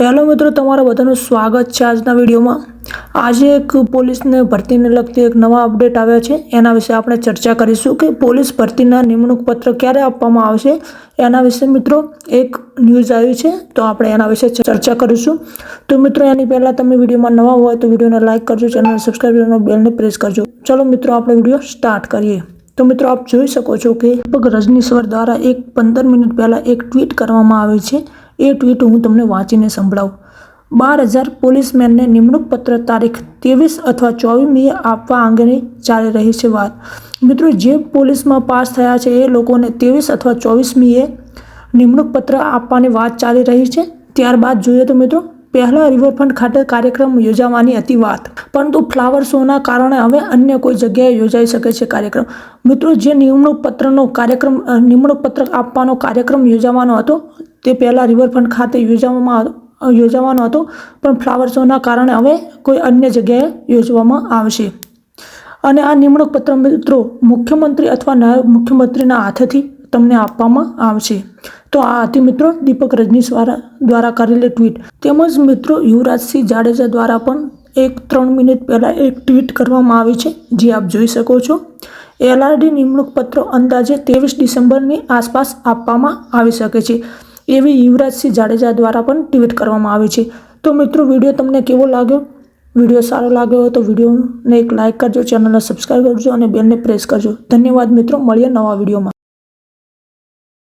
Hello મિત્રો, તમારા બધાનું સ્વાગત છે આજના વિડીયોમાં. આજે એક પોલીસને ભરતીને લગતી એક નવા અપડેટ આવ્યા છે. એના વિશે આપણે ચર્ચા કરીશું કે પોલીસ ભરતીના નિમણૂક પત્ર ક્યારે આપવામાં આવશે. એના વિશે મિત્રો એક ન્યૂઝ આવી છે, તો આપણે એના વિશે ચર્ચા કરીશું. તો મિત્રો, એની પહેલાં તમે વિડીયોમાં નવા હોય તો વિડીયોને લાઇક કરજો, ચેનલને સબસ્ક્રાઈબ કરજો બેલને પ્રેસ કરજો. ચલો મિત્રો, આપણે વીડિયો સ્ટાર્ટ કરીએ. તો મિત્રો, આપ જોઈ શકો છો કે લગભગ રજનીશ્વર દ્વારા એક પંદર મિનિટ પહેલાં એક ટ્વીટ કરવામાં આવી છે. એ ટ્વીટ હું તમને વાંચીને સંભળાવું. બાર હજાર પોલીસમેનને નિમણૂક પત્ર તારીખ ત્રેવીસ અથવા ચોવીસમીએ આપવા અંગેની ચાલી રહી છે વાત. મિત્રો, જે પોલીસમાં પાસ થયા છે એ લોકોને ત્રેવીસ અથવા ચોવીસમીએ નિમણૂક પત્ર આપવાની વાત ચાલી રહી છે. ત્યારબાદ જોઈએ તો મિત્રો, પહેલા રિવરફ્રન્ટ ખાતે કાર્યક્રમ યોજાવાની હતી વાત. પરંતુ ફ્લાવર શોના કારણે હવે અન્ય કોઈ જગ્યાએ યોજાઈ શકે છે કાર્યક્રમ. મિત્રો, જે નિમણૂક પત્રનો કાર્યક્રમ નિમણૂક પત્ર આપવાનો કાર્યક્રમ યોજાવાનો હતો તે પહેલાં રિવરફ્રન્ટ ખાતે યોજવામાં યોજાવાનો હતો. પણ ફ્લાવર શોના કારણે હવે કોઈ અન્ય જગ્યાએ યોજવામાં આવશે. અને આ નિમણૂક પત્ર મિત્રો મુખ્યમંત્રી અથવા નાયબ મુખ્યમંત્રીના હાથેથી તમને આપવામાં આવશે. તો આ હતી મિત્રો દીપક રજનીશ દ્વારા કરેલી ટ્વીટ તેમજ મિત્રો યુવરાજસિંહ જાડેજા દ્વારા પણ એક ત્રણ મિનિટ પહેલાં એક ટ્વીટ કરવામાં આવી છે, જે આપ જોઈ શકો છો. એલઆરડી નિમણૂક પત્રો અંદાજે ત્રેવીસ ડિસેમ્બરની આસપાસ આપવામાં આવી શકે છે. એવી યુવરાજસિંહ જાડેજા દ્વારા પણ ટ્વીટ કરવામાં આવી છે. તો મિત્રો, વીડિયો તમને કેવો લાગ્યો? વીડિયો સારો લાગ્યો હોય તો વિડીયોને એક લાઇક કરજો, ચેનલને સબસ્ક્રાઈબ કરજો અને બેલને પ્રેસ કરજો. ધન્યવાદ મિત્રો, મળીએ નવા વિડીયોમાં.